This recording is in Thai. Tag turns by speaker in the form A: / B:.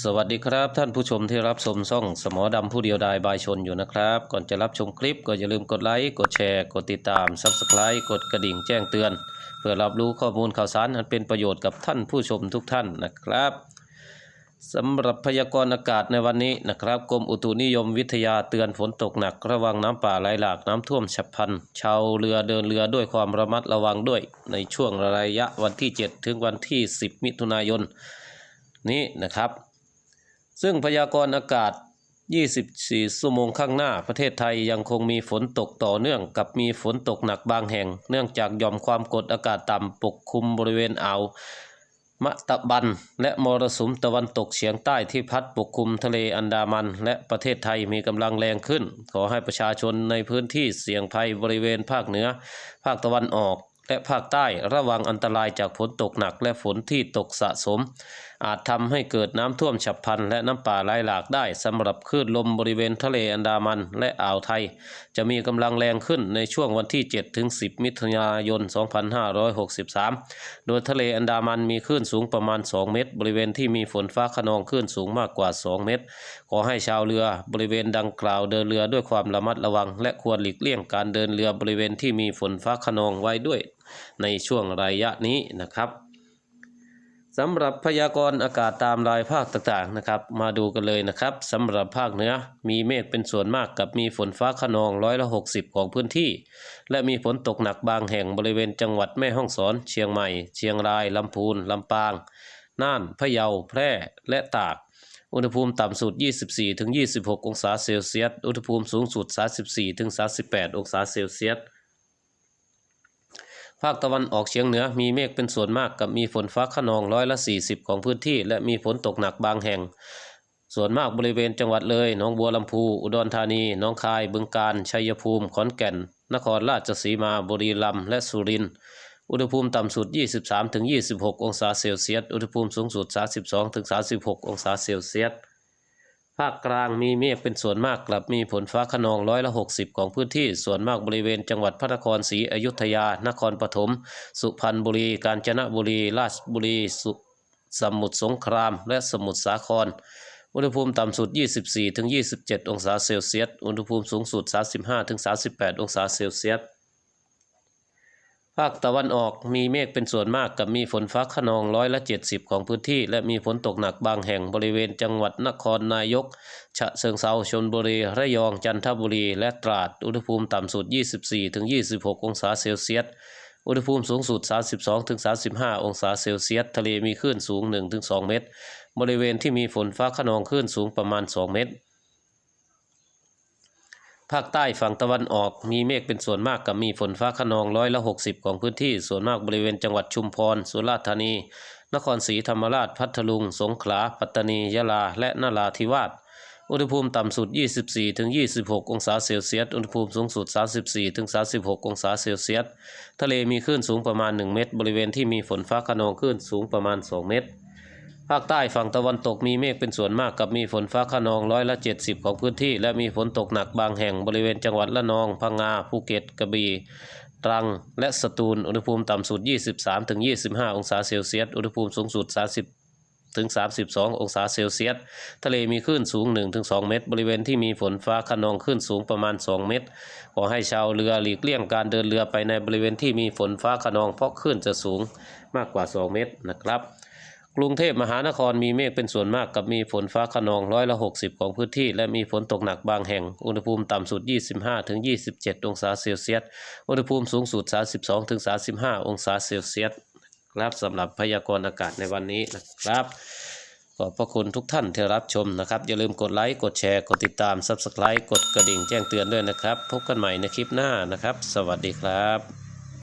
A: สวัสดีครับท่านผู้ชมที่รับชมช่องสมอดำผู้เดียวดายบายชนอยู่นะครับ ก่อนจะรับชมคลิปก็อย่าลืมกดไลค์ กดแชร์ กดติดตาม Subscribe กดกระดิ่งแจ้งเตือน เพื่อรับรู้ข้อมูลข่าวสารอันเป็นประโยชน์กับท่านผู้ชมทุกท่านนะครับสำหรับพยากรณ์อากาศในวันนี้นะครับกรมอุตุนิยมวิทยาเตือนฝนตกหนัก ระวังน้ำป่าไหลหลากน้ำท่วมฉับพลันชาวเรือเดินเรือด้วยความระมัดระวังด้วย ในช่วงระยะวันที่ 7 ถึงวันที่ 10 มิถุนายน นี้นะครับ ซึ่งพยากรณ์อากาศ 24 ชั่วโมงข้างหน้า ประเทศไทยยังคงมีฝนตกต่อเนื่องกับมีฝนตกหนักบางแห่ง เนื่องจากยอมความกดอากาศต่ำปกคลุมบริเวณอ่าวมะตะบัน และมรสุมตะวันตกเฉียงใต้ที่พัดปกคลุมทะเลอันดามัน และประเทศไทยมีกำลังแรงขึ้น ขอให้ประชาชนในพื้นที่เสี่ยงภัยบริเวณภาคเหนือ ภาคตะวันออก และภาคใต้ระวังอันตรายจากฝนตกหนักและฝนที่ตกสะสม อาจทำให้เกิดน้ำท่วมฉับพลันและน้ำป่าไหลหลากได้สำหรับคลื่นลมบริเวณทะเลอันดามันและอ่าวไทย จะมีกำลังแรงขึ้นในช่วงวันที่ 7 ถึง 10 มิถุนายน 2563 โดยทะเลอันดามันมีคลื่นสูงประมาณ 2 เมตร บริเวณที่มีฝนฟ้าขนองคลื่นสูงมากกว่า 2 เมตร ขอให้ชาวเรือบริเวณดังกล่าวเดินเรือด้วยความระมัดระวัง และควรหลีกเลี่ยงการเดินเรือบริเวณที่มีฝนฟ้าขนองไว้ด้วย ในช่วงระยะนี้นะครับ สำหรับพยากรณ์อากาศตามรายภาคต่างๆนะครับ มาดูกันเลยนะครับสำหรับภาคเหนือมีเมฆเป็นส่วนมากกับมีฝนฟ้าขนองร้อยละ60ของพื้นที่ และมีฝนตกหนักบางแห่งบริเวณจังหวัดแม่ฮ่องสอน เชียงใหม่ เชียงรายลำพูนลำปาง น่านพะเยาแพร่และตาก อุณหภูมิต่ำสุด 24-26 องศาเซลเซียส อุณหภูมิสูงสุด 34-38 องศาเซลเซียส ภาคตะวันออกเฉียงเหนือมีเมฆเป็นส่วนมากกับมีฝนฟ้าขนองร้อยละ 40 ของพื้นที่ และมีฝนตกหนักบางแห่ง ส่วนมากบริเวณจังหวัดเลยหนองบัวลำพู อุดรธานีหนองคาย บึงกาฬชัยภูมิขอนแก่น นครราชสีมาบุรีรัมย์และสุรินทร์อุณหภูมิต่ำสุด 23-26 องศาเซลเซียส อุณหภูมิสูงสุด 32-36 องศาเซลเซียสาคกลางมีเมฆเป็นส่วนมากกลับมีฝนฟ้าขนองร้อยละ60ของพื้นที่ส่วนมากบริเวณจังหวัดพระนครศรีอยุธยา นครปฐม สุพรรณบุรี กาญจนบุรี ราชบุรี สุสมุทรสงคราม และสมุทรสาคร อุณหภูมิต่ำสุด 24-27 องศาเซลเซียส อุณหภูมิสูงสุด 35-38 องศาเซลเซียส ภาคตะวันออกมีเมฆเป็นส่วนมากกับมีฝนฟ้าขนองร้อยละ 70 ของพื้นที่ และมีฝนตกหนักบางแห่งบริเวณจังหวัดนครนายก ฉะเชิงเซาชลบุรี ระยองจันทบุรี และตราด อุณหภูมิต่ำสุด 24-26 องศาเซลเซียส อุณหภูมิสูงสุด 32-35 องศาเซลเซียส ทะเลมีคลื่นสูง 1-2 เมตร บริเวณที่มีฝนฟ้าขนองคลื่นสูงประมาณ 2 เมตร ภาคใต้ฝั่งตะวันออกมีเมฆเป็นส่วนมากกับมีฝนฟ้าขนองร้อยละ 60 ของพื้นที่ส่วนมากบริเวณจังหวัดชุมพร สุราษฎร์ธานี นครศรีธรรมราช พัทลุง สงขลา ปัตตานี ยะลา และนราธิวาส อุณหภูมิต่ำสุด 24-26 องศาเซลเซียส อุณหภูมิสูงสุด 34-36 องศาเซลเซียส ทะเลมีคลื่นสูงประมาณ 1 เมตร บริเวณที่มีฝนฟ้าขนองคลื่นสูงประมาณ 2 เมตร ภาคใต้ฝั่งตะวันตกมีเมฆเป็นส่วนมากกับมีฝนฟ้าขนองร้อยละ 70 ของพื้นที่ และมีฝนตกหนักบางแห่งบริเวณจังหวัดละนอง พังงา ภูเก็ต กระบี่ ตรัง และสตูล อุณหภูมิต่ำสุด 23-25 องศาเซลเซียส อุณหภูมิสูงสุด 30ถึง 32 องศาเซลเซียส ทะเลมีคลื่นสูง 1-2 เมตร บริเวณที่มีฝนฟ้าขนองคลื่นสูงประมาณ 2 เมตร ขอให้ชาวเรือหลีกเลี่ยงการเดินเรือไปในบริเวณที่มีฝนฟ้าขนองเพราะคลื่นจะสูงมากกว่า 2 เมตรนะครับ กรุงเทพมหานครมีเมฆเป็นส่วนมากกับมีฝนฟ้าขนองร้อยละ 60 ของพื้นที่ และมีฝนตกหนักบางแห่ง อุณหภูมิต่ำสุด 25-27 องศาเซลเซียส อุณหภูมิสูงสุด 32-35 องศาเซลเซียสครับสำหรับพยากรณ์อากาศในวันนี้นะครับขอบพระคุณทุกท่านที่รับชมนะครับ อย่าลืมกดไลค์ กดแชร์ กดติดตาม Subscribe กดกระดิ่งแจ้งเตือนด้วยนะครับ พบกันใหม่ในคลิปหน้านะครับ สวัสดีครับ